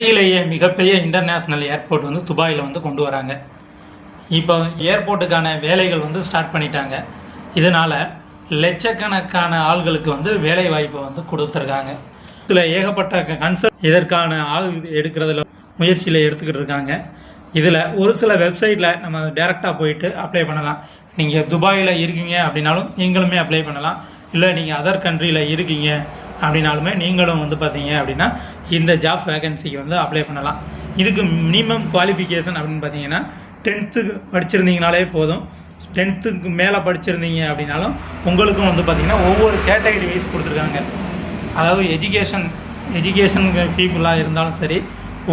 உலகிலேயே மிகப்பெரிய international airport வந்து துபாயில் வந்து கொண்டு வராங்க. இப்போ ஏர்போர்ட்டுக்கான வேலைகள் வந்து ஸ்டார்ட் பண்ணிட்டாங்க. இதனால் லட்சக்கணக்கான ஆள்களுக்கு வந்து வேலை வாய்ப்பை வந்து கொடுத்துருக்காங்க. இதில் ஏகப்பட்ட கன்சல்ட் இதற்கான ஆள் எடுக்கிறதுல முயற்சியில் எடுத்துக்கிட்டு இருக்காங்க. இதில் ஒரு சில வெப்சைட்டில் நம்ம டேரெக்டாக போயிட்டு அப்ளை பண்ணலாம். நீங்கள் துபாயில் இருக்கீங்க அப்படின்னாலும் நீங்களுமே அப்ளை பண்ணலாம். இல்லை நீங்கள் அதர் கண்ட்ரியில் இருக்கீங்க அப்படின்னாலுமே நீங்களும் வந்து பார்த்தீங்க அப்படின்னா இந்த ஜாப் வேகன்சிக்கு வந்து அப்ளை பண்ணலாம். இதுக்கு மினிமம் குவாலிஃபிகேஷன் அப்படின்னு பார்த்தீங்கன்னா டென்த்துக்கு படிச்சிருந்தீங்கனாலே போதும். டென்த்துக்கு மேலே படிச்சிருந்தீங்க அப்படின்னாலும் உங்களுக்கும் வந்து பார்த்தீங்கன்னா ஒவ்வொரு கேட்டகரி வைஸ் கொடுத்துருக்காங்க. அதாவது எஜுகேஷன் எஜுகேஷன் பீப்புளாக இருந்தாலும் சரி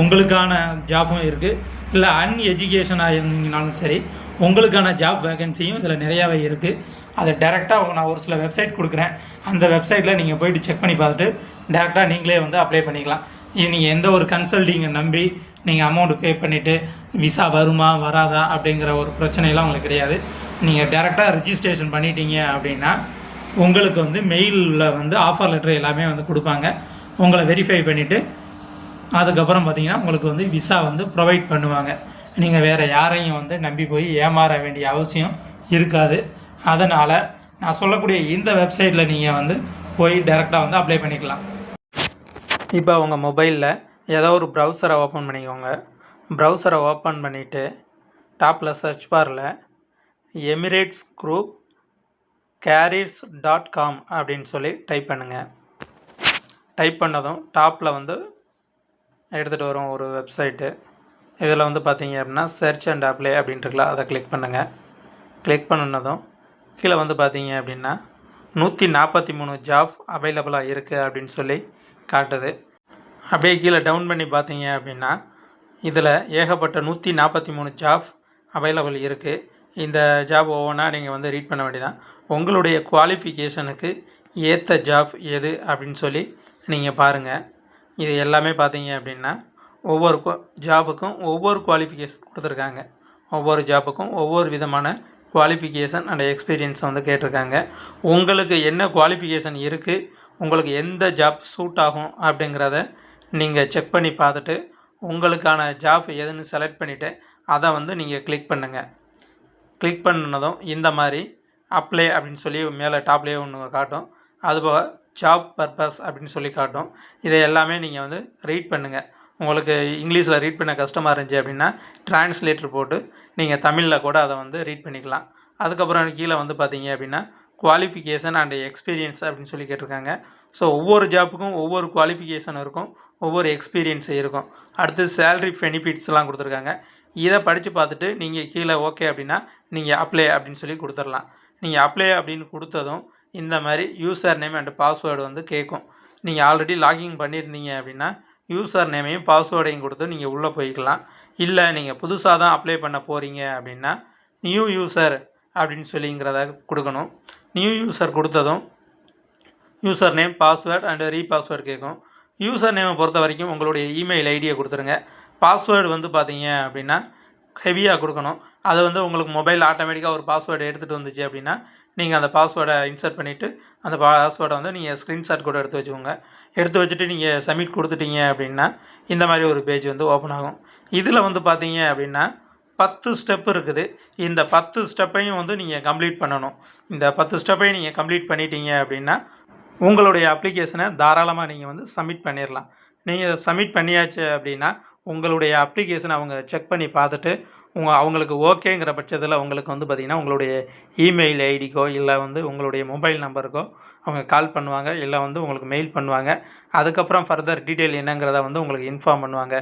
உங்களுக்கான ஜாப்பும் இருக்குது இல்லை அன் எஜுகேஷனாக இருந்தீங்கனாலும் சரி உங்களுக்கான ஜாப் வேகன்சியும் இதில் நிறையாவே இருக்குது அதை டேரெக்டாக நான் ஒரு சில வெப்சைட் கொடுக்குறேன். அந்த வெப்சைட்டில் நீங்கள் போயிட்டு செக் பண்ணி பார்த்துட்டு டேரெக்டாக நீங்களே வந்து அப்ளை பண்ணிக்கலாம். இது நீங்கள் எந்த ஒரு கன்சல்டிங்கை நம்பி நீங்கள் அமௌண்ட் பே பண்ணிவிட்டு விசா வருமா வராதா அப்படிங்கிற ஒரு பிரச்சனையெல்லாம் உங்களுக்கு கிடையாது. நீங்கள் டேரெக்டாக ரிஜிஸ்ட்ரேஷன் பண்ணிட்டீங்க அப்படின்னா உங்களுக்கு வந்து மெயிலில் வந்து ஆஃபர் லெட்டர் எல்லாமே வந்து கொடுப்பாங்க. உங்களை வெரிஃபை பண்ணிவிட்டு அதுக்கப்புறம் பார்த்தீங்கன்னா உங்களுக்கு வந்து விசா வந்து ப்ரொவைட் பண்ணுவாங்க. நீங்கள் வேறு யாரையும் வந்து நம்பி போய் ஏமாற வேண்டிய அவசியம் இருக்காது. அதனால் நான் சொல்லக்கூடிய இந்த வெப்சைட்டில் நீங்கள் வந்து போய் டைரெக்டாக வந்து அப்ளை பண்ணிக்கலாம். இப்போ உங்கள் மொபைலில் ஏதோ ஒரு ப்ரௌசரை ஓப்பன் பண்ணிக்கோங்க. ப்ரௌசரை ஓப்பன் பண்ணிவிட்டு டாப்பில் சர்ச் பாரில் Emirates group careers dot com அப்படின்னு சொல்லி டைப் பண்ணுங்கள் டைப் பண்ணதும் டாப்பில் வந்து எடுத்துகிட்டு வரும் ஒரு வெப்சைட்டு இதில் வந்து பார்த்தீங்க அப்படின்னா சர்ச் அண்ட் அப்ளை அப்படின்ட்டுருக்கலாம் அதை கிளிக் பண்ணுங்கள் கிளிக் பண்ணினதும் கீழே வந்து பார்த்தீங்க அப்படின்னா நூற்றி நாற்பத்தி மூணு ஜாப் அவைலபிளாக இருக்குது அப்படின்னு சொல்லி காட்டுது. அப்படியே கீழே டவுன் பண்ணி பார்த்தீங்க அப்படின்னா இதில் ஏகப்பட்ட நூற்றி நாற்பத்தி மூணு ஜாப் அவைலபிள் இருக்குது இந்த ஜாப் ஒவ்வொன்றா நீங்கள் வந்து ரீட் பண்ண வேண்டியதான் உங்களுடைய குவாலிஃபிகேஷனுக்கு ஏற்ற ஜாப் எது அப்படின்னு சொல்லி நீங்கள் பாருங்கள் இது எல்லாமே பார்த்தீங்க அப்படின்னா ஒவ்வொரு ஜாபுக்கும் ஒவ்வொரு குவாலிஃபிகேஷன் கொடுத்துருக்காங்க. ஒவ்வொரு ஜாபுக்கும் ஒவ்வொரு விதமான குவாலிஃபிகேஷன் அண்ட் எக்ஸ்பீரியன்ஸ் வந்து கேட்டிருக்காங்க. உங்களுக்கு என்ன குவாலிஃபிகேஷன் இருக்குது உங்களுக்கு எந்த ஜாப் சூட் ஆகும் அப்படிங்கிறத நீங்கள் செக் பண்ணி பார்த்துட்டு உங்களுக்கான ஜாப் எதுன்னு செலக்ட் பண்ணிவிட்டு அதை வந்து நீங்கள் கிளிக் பண்ணுங்கள் கிளிக் பண்ணினதும் இந்த மாதிரி அப்ளை அப்படின்னு சொல்லி மேலே டாப்லேயே ஒன்று காட்டும். அதுபோக ஜாப் பர்பஸ் அப்படின்னு சொல்லி காட்டும். இதை எல்லாமே நீங்கள் வந்து ரீட் பண்ணுங்கள் உங்களுக்கு இங்கிலீஷில் ரீட் பண்ண கஷ்டமாக இருந்துச்சு அப்படின்னா டிரான்ஸ்லேட்டர் போட்டு நீங்கள் தமிழில் கூட அதை வந்து ரீட் பண்ணிக்கலாம். அதுக்கப்புறம் கீழே வந்து பார்த்தீங்க அப்படின்னா குவாலிஃபிகேஷன் அண்ட் எக்ஸ்பீரியன்ஸ் அப்படின்னு சொல்லி கேட்டிருக்காங்க. ஸோ ஒவ்வொரு ஜாப்புக்கும் ஒவ்வொரு குவாலிஃபிகேஷன் இருக்கும் ஒவ்வொரு எக்ஸ்பீரியன்ஸ் இருக்கும். அடுத்து சேல்ரி பெனிஃபிட்ஸ்லாம் கொடுத்துருக்காங்க. இதை படித்து பார்த்துட்டு நீங்கள் கீழே ஓகே அப்படின்னா நீங்கள் அப்ளை அப்படின்னு சொல்லி கொடுத்துடலாம். நீங்கள் அப்ளை அப்படின்னு கொடுத்ததும் இந்த மாதிரி யூசர் நேம் அண்ட் பாஸ்வேர்டு வந்து கேட்கும். நீங்கள் ஆல்ரெடி லாகின் பண்ணியிருந்தீங்க அப்படின்னா யூசர் நேமையும் பாஸ்வேர்டையும் கொடுத்து நீங்கள் உள்ளே போய்க்கலாம். இல்லை நீங்கள் புதுசாக தான் அப்ளை பண்ண போகிறீங்க அப்படின்னா நியூ யூசர் அப்படின்னு சொல்லிங்கிறத கொடுக்கணும். நியூ யூசர் கொடுத்ததும் user name password and repassword கேட்கும். யூசர் நேமை பொறுத்த வரைக்கும் உங்களுடைய இமெயில் ஐடியை கொடுத்துருங்க. பாஸ்வேர்டு வந்து பார்த்தீங்க அப்படின்னா ஹெவியாக கொடுக்கணும். அது வந்து உங்களுக்கு மொபைல் ஆட்டோமேட்டிக்காக ஒரு பாஸ்வேர்டு எடுத்துகிட்டு வந்துச்சு அப்படின்னா நீங்கள் அந்த பாஸ்வேர்டை இன்சர்ட் பண்ணிவிட்டு அந்த பாஸ்வேர்டை வந்து நீங்கள் ஸ்க்ரீன்ஷாட் கூட எடுத்து வச்சுக்கோங்க. எடுத்து வச்சுட்டு நீங்கள் சப்மிட் கொடுத்துட்டீங்க அப்படின்னா இந்த மாதிரி ஒரு பேஜ் வந்து ஓப்பன் ஆகும். இதில் வந்து பார்த்தீங்க அப்படின்னா பத்து ஸ்டெப் இருக்குது. இந்த பத்து ஸ்டெப்பையும் வந்து நீங்கள் கம்ப்ளீட் பண்ணணும். இந்த பத்து ஸ்டெப்பையும் நீங்கள் கம்ப்ளீட் பண்ணிட்டீங்க அப்படின்னா உங்களுடைய அப்ளிகேஷனை தாராளமாக நீங்கள் வந்து சப்மிட் பண்ணிடலாம் நீங்கள் சப்மிட் பண்ணியாச்சு அப்படின்னா உங்களுடைய அப்ளிகேஷனை அவங்க செக் பண்ணி பார்த்துட்டு உங்கள் அவங்களுக்கு ஓகேங்கிற பட்சத்தில் உங்களுக்கு வந்து பார்த்திங்கன்னா உங்களுடைய இமெயில் ஐடிக்கோ இல்லை வந்து உங்களுடைய மொபைல் நம்பருக்கோ அவங்க கால் பண்ணுவாங்க இல்லை வந்து உங்களுக்கு மெயில் பண்ணுவாங்க. அதுக்கப்புறம் ஃபர்தர் டீட்டெயில் என்னங்கிறத வந்து உங்களுக்கு இன்ஃபார்ம் பண்ணுவாங்க.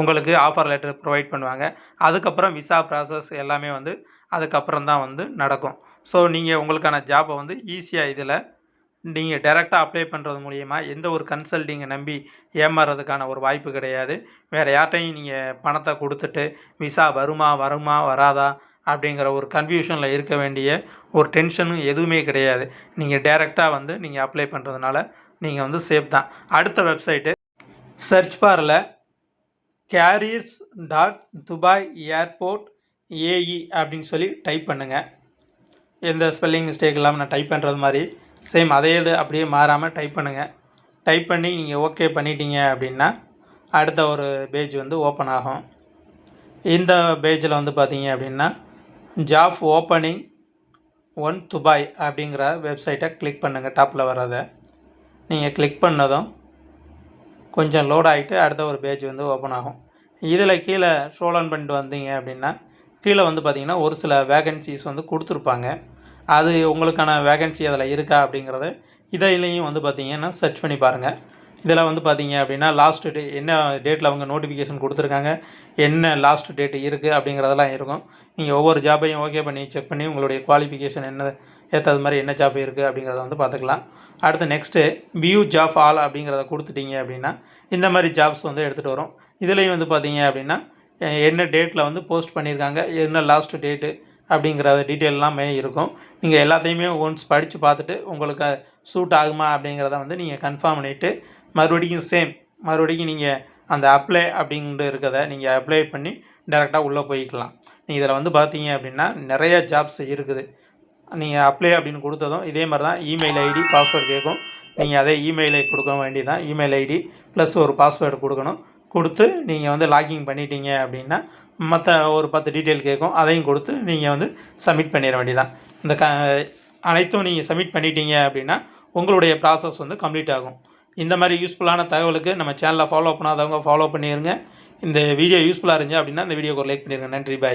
உங்களுக்கு ஆஃபர் லெட்டர் ப்ரொவைட் பண்ணுவாங்க. அதுக்கப்புறம் விசா ப்ராசஸ் எல்லாமே வந்து அதுக்கப்புறம் தான் வந்து நடக்கும். ஸோ நீங்கள் உங்களுக்கான ஜாப்பை வந்து ஈஸியாக இதில் நீங்கள் டைரெக்டாக அப்ளை பண்ணுறது மூலிமா எந்த ஒரு கன்சல்டிங்கை நம்பி ஏமாறுறதுக்கான ஒரு வாய்ப்பு கிடையாது. வேறு யார்ட்டையும் நீங்கள் பணத்தை கொடுத்துட்டு விசா வருமா வருமா வராதா அப்படிங்கிற ஒரு கன்ஃபியூஷனில் இருக்க வேண்டிய ஒரு டென்ஷனும் எதுவுமே கிடையாது. நீங்கள் டைரெக்டாக வந்து நீங்கள் அப்ளை பண்ணுறதுனால நீங்கள் வந்து சேஃப் தான். அடுத்த வெப்சைட்டு சர்ச் பாரில் careers dot Dubai airport AE அப்படின்னு சொல்லி டைப் பண்ணுங்கள் எந்த ஸ்பெல்லிங் மிஸ்டேக் இல்லாமல் நான் டைப் பண்ணுறது மாதிரி சேம் அதே இது அப்படியே மாறாமல் டைப் பண்ணுங்கள் டைப் பண்ணி நீங்கள் ஓகே பண்ணிட்டீங்க அப்படின்னா அடுத்த ஒரு பேஜ் வந்து ஓப்பன் ஆகும். இந்த பேஜில் வந்து பார்த்தீங்க அப்படின்னா ஜாப் ஓப்பனிங் ஒன் துபாய் அப்படிங்கிற வெப்சைட்டை கிளிக் பண்ணுங்கள் டாப்பில் வர்றதை. நீங்கள் கிளிக் பண்ணதும் கொஞ்சம் லோட் ஆகிட்டு அடுத்த ஒரு பேஜ் வந்து ஓப்பன் ஆகும். இதில் கீழே ஸ்க்ரோல் பண்ணிட்டு வந்தீங்க அப்படின்னா கீழே வந்து பார்த்திங்கன்னா ஒரு சில வேகன்சிஸ் வந்து கொடுத்துருப்பாங்க. அது உங்களுக்கான வேகன்சி அதில் இருக்கா அப்படிங்கிறத இதையிலையும் வந்து பார்த்தீங்கன்னா சர்ச் பண்ணி பாருங்கள் இதில் வந்து பார்த்தீங்க அப்படின்னா லாஸ்ட்டு டே என்ன டேட்டில் அவங்க நோட்டிஃபிகேஷன் கொடுத்துருக்காங்க என்ன லாஸ்ட் டேட்டு இருக்குது அப்படிங்கிறதெல்லாம் இருக்கும். நீங்கள் ஒவ்வொரு ஜாபையும் ஓகே பண்ணி செக் பண்ணி உங்களுடைய குவாலிஃபிகேஷன் என்ன ஏற்றது மாதிரி என்ன ஜாப் இருக்குது அப்படிங்கிறத வந்து பார்த்துக்கலாம் அடுத்து நெக்ஸ்ட்டு வியூ ஜாப் ஆல் அப்படிங்கிறத கொடுத்துட்டீங்க அப்படின்னா இந்த மாதிரி ஜாப்ஸ் வந்து எடுத்துகிட்டு வரும். இதுலேயும் வந்து பார்த்தீங்க அப்படின்னா என்ன டேட்டில் வந்து போஸ்ட் பண்ணியிருக்காங்க என்ன லாஸ்ட்டு டேட்டு அப்படிங்கிற டீட்டெயில் எல்லாமே இருக்கும். நீங்கள் எல்லாத்தையுமே ஒன்ஸ் படித்து பார்த்துட்டு உங்களுக்கு சூட் ஆகுமா அப்படிங்கிறத வந்து நீங்கள் கன்ஃபார்ம் பண்ணிவிட்டு மறுபடியும் சேம் மறுபடியும் நீங்கள் அந்த அப்ளை அப்படின்ட்டு இருக்கிறத நீங்கள் அப்ளை பண்ணி டேரெக்டாக உள்ளே போய்க்கலாம். நீங்கள் இதில் வந்து பார்த்தீங்க அப்படின்னா நிறைய ஜாப்ஸ் இருக்குது. நீங்கள் அப்ளை அப்படின்னு கொடுத்ததும் இதே மாதிரி தான் இமெயில் ஐடி பாஸ்வேர்டு கேட்கும். நீங்கள் அதே இமெயிலை கொடுக்க வேண்டியதான் இமெயில் ஐடி ப்ளஸ் ஒரு பாஸ்வேர்டு கொடுக்கணும். கொடுத்து நீங்கள் வந்து லாகிங் பண்ணிட்டீங்க அப்படின்னா மற்ற ஒரு பத்து டீட்டெயில் கேட்கும் அதையும் கொடுத்து நீங்கள் வந்து சப்மிட் பண்ணிட வேண்டியதான் இந்த க அனைத்தும் நீங்கள் சப்மிட் பண்ணிட்டீங்க அப்படின்னா உங்களுடைய ப்ராசஸ் வந்து கம்ப்ளீட் ஆகும். இந்த மாதிரி யூஸ்ஃபுல்லான தகவலுக்கு நம்ம சேனலை ஃபாலோ பண்ணாதவங்க ஃபாலோ பண்ணிடுங்க இந்த வீடியோ யூஸ்ஃபுல்லாக இருந்துச்சு அப்படின்னா இந்த வீடியோக்கு ஒரு லைக் பண்ணிடுங்க நன்றி பாய்